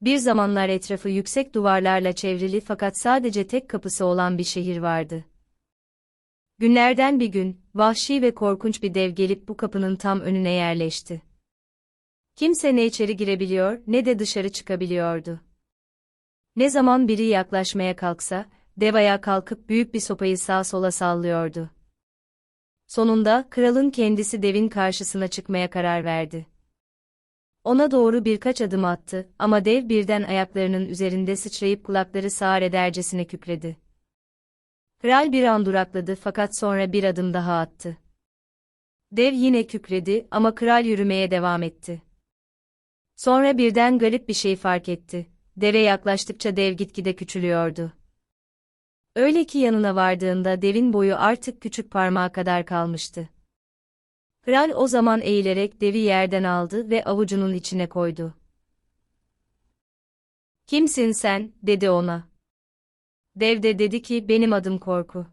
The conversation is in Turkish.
Bir zamanlar etrafı yüksek duvarlarla çevrili fakat sadece tek kapısı olan bir şehir vardı. Günlerden bir gün, vahşi ve korkunç bir dev gelip bu kapının tam önüne yerleşti. Kimse ne içeri girebiliyor ne de dışarı çıkabiliyordu. Ne zaman biri yaklaşmaya kalksa, dev ayağa kalkıp büyük bir sopayı sağa sola sallıyordu. Sonunda, kralın kendisi devin karşısına çıkmaya karar verdi. Ona doğru birkaç adım attı ama dev birden ayaklarının üzerinde sıçrayıp kulakları sağır edercesine kükredi. Kral bir an durakladı fakat sonra bir adım daha attı. Dev yine kükredi ama kral yürümeye devam etti. Sonra birden garip bir şey fark etti. Deve yaklaştıkça dev gitgide küçülüyordu. Öyle ki yanına vardığında devin boyu artık küçük parmağa kadar kalmıştı. Kral o zaman eğilerek devi yerden aldı ve avucunun içine koydu. Kimsin sen, dedi ona. Dev de dedi ki benim adım Korku.